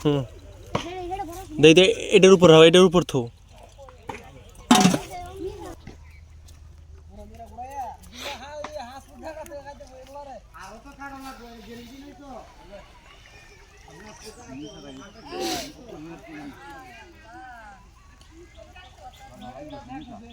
হুম দেখ দেখ এটার উপর হাও এটার উপর থো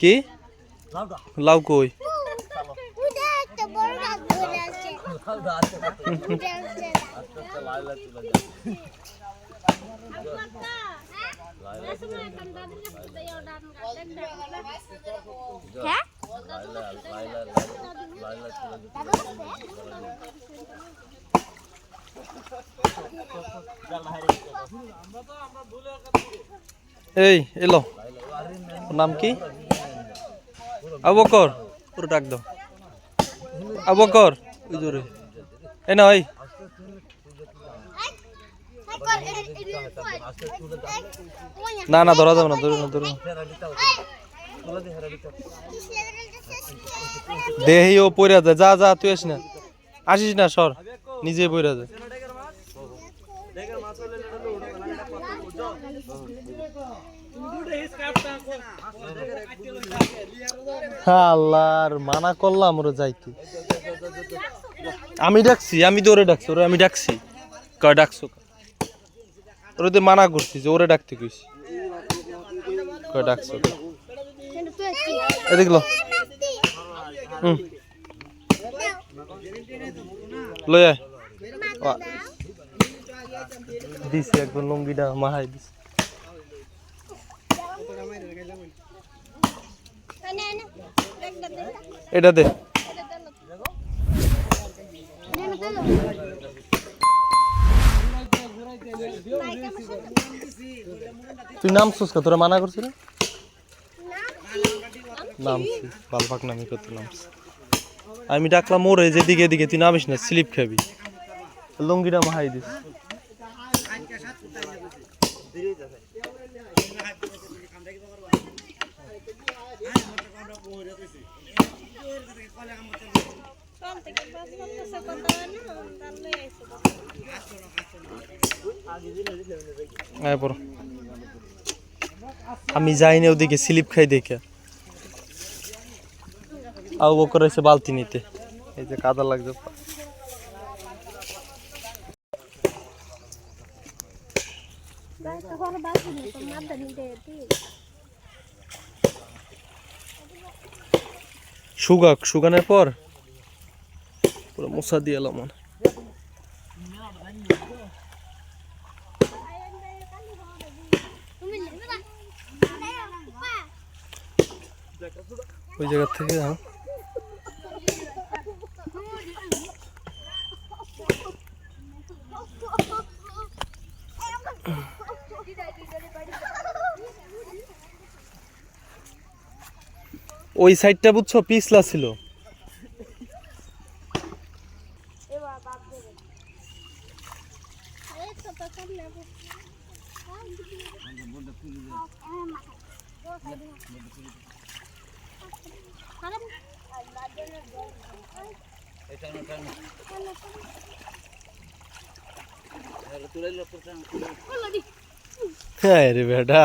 কি? লাউ কই? উদা আছে। হ্যাঁ? এই, এলো। নাম কি? আবু বকর পুরো ডাক দাও। আবু বকর ওই জোরে এই না ওই না না, ধরা যাবে না, ধরো না, ধরো। দেহি ও যায় যা যা, তুই আসিস না। আসিস না, সর। নিজে বইরা যায়। আল্লাহর মানা করলাম, ওরে যাইতে আমি ডাকছি, আমি তো ওরে ডাকছি, ওরে আমি ডাকছি। কয়, ডাকছো ওরে তো মানা করছি যে ওরে ডাকতে কইছি। কয়, ডাকছো এদিক লো। হুম। আ। দিছি একদম লুঙ্গিটা মাহাই দিছি। এটা দে। তুই নামছিস কা তোরা মানা করছিস না নামছি, বালপাক নামি কত নামছি। আমি ডাকলাম, ওরে যেদিকে এদিকে, তুই নামিস না, স্লিপ খাবি। লুঙ্গিটা মাহাই দিস। আমি যাইনি ওদিকে, স্লিপ খাই দেখে। আবু বকর এসে বালতি নিতে। এই যে কাদা লাগছে। সুগাক সুগানের পর? পুরো মশা দিয়ে এলাম ওই জায়গা থেকে হ্যাঁ ওই সাইডটা বুঝছ পিছলা ছিল হ্যাঁ রে বেটা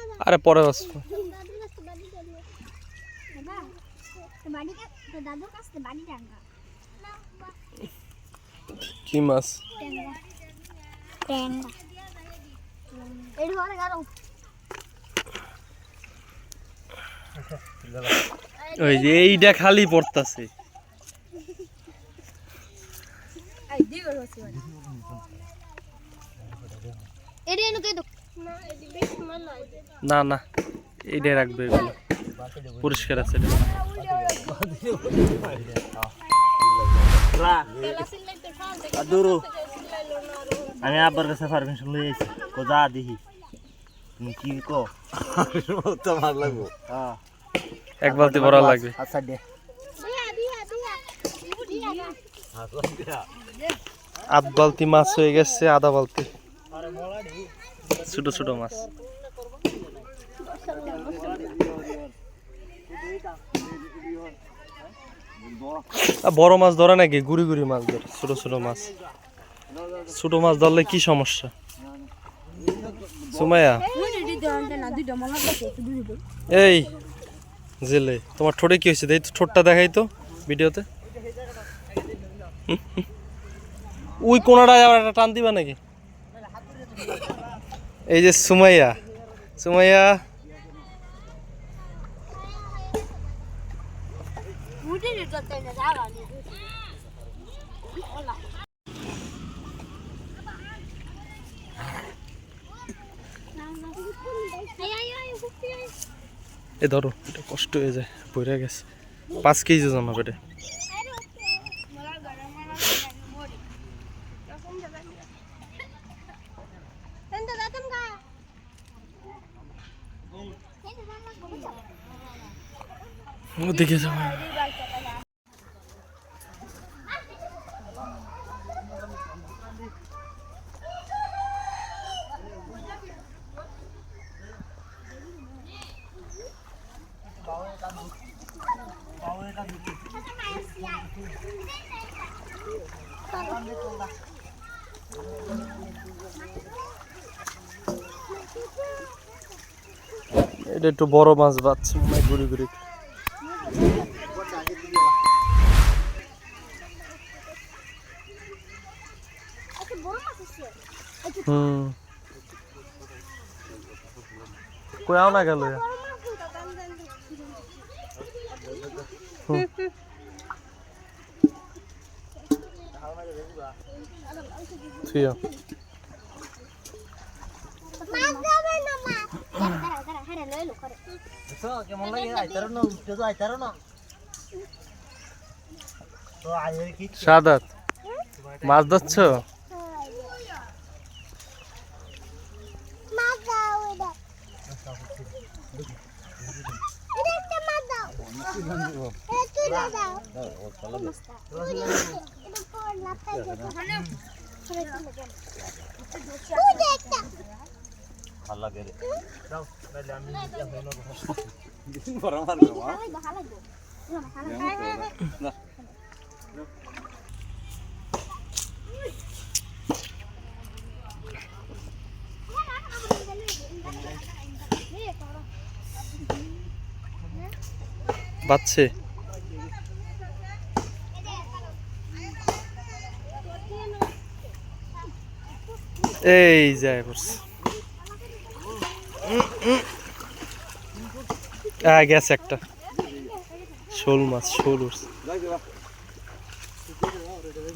ট্যাংরা পরে এই ঘরে গারো ওই যে এইটা খালি পড়তাছে। এডি এনু কে দো না না এইটাই রাখবে এগুলো। পরিষ্কার আছে আমি আব্বার কাছে পারমিশন লই আইছি। কো যা দেখি তুমি কি কো? তোমার লাগবো হ্যাঁ। এক বালতি ভরা লাগবে। আচ্ছা দে। আধ বালতি মাছ হয়ে গেছে আধা বালতি। ছোট ছোট মাছ। বড় মাছ ধরে নাকি? গুড়ি গুড়ি মাছ ধরে ছোট ছোট মাছ। ছোট মাছ ধরলে কি সমস্যা? সুমাইয়া? এই জেলে তোমার ঠোঁটে কি হয়েছে? তো, ঠোঁটটা দেখাই তো ভিডিওতে। ওই একটা টান দিবা নাকি? এই যে সুমাইয়া সুমাইয়া। এ ধরো, এটা কষ্ট হয়ে যায় পড়ে গেছে। পাঁচ কেজি ওজন হবে ওদিকে যাব এটা একটু বড় মাছ হয় ঘুরি ঘুরি আচ্ছা বড় মাছ আছে হুম। কোয়াও না গেল ঠিক মাছ লো কেমন লাগে? আইতারো না উঠতে তো আইতারো না। তো আইয়ে কি সাদাত মাছ ধরছ? মাছ দাও এটা এটা একটা ভালো লাগে রে। দাও তাহলে আমি না এই যায় পড়ছে। গেছে একটা। শোল মাছ, শোল উঠছে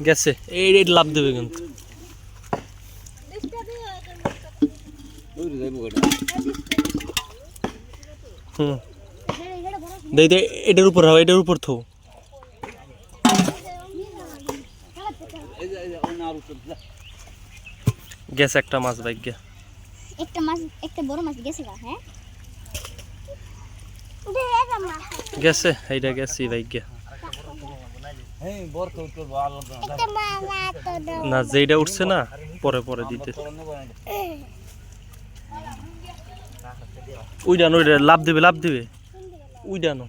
গেছে। এই এই লাভ দেবে কিন্তু। হুম। দেখ এটার উপর হবে এটার উপর থো। গেছে একটা মাছ বাইক গে একটা মাছ একটা বড় মাছ গেছে গা হ্যাঁ গেছে এইটা গেছে ভাই গে হ্যাঁ বর তো তো ভালো না যেইটা উঠছে না পরে পরে দিতে। উইডান ওইটা লাভ দিবে লাভ দিবে। উইডানো।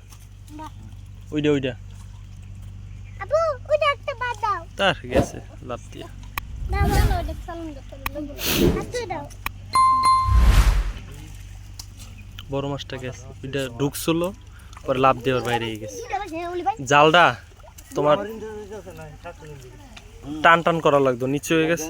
ওইটা ওইটা তার গেছে লাভ দিয়ে। বড় মাছটা গেছে। ওইটা ঢুকছিল পরে লাভ দেওয়ার বাইরে গেছে। জালটা তোমার টান টান করা লাগতো নিচে হয়ে গেছে।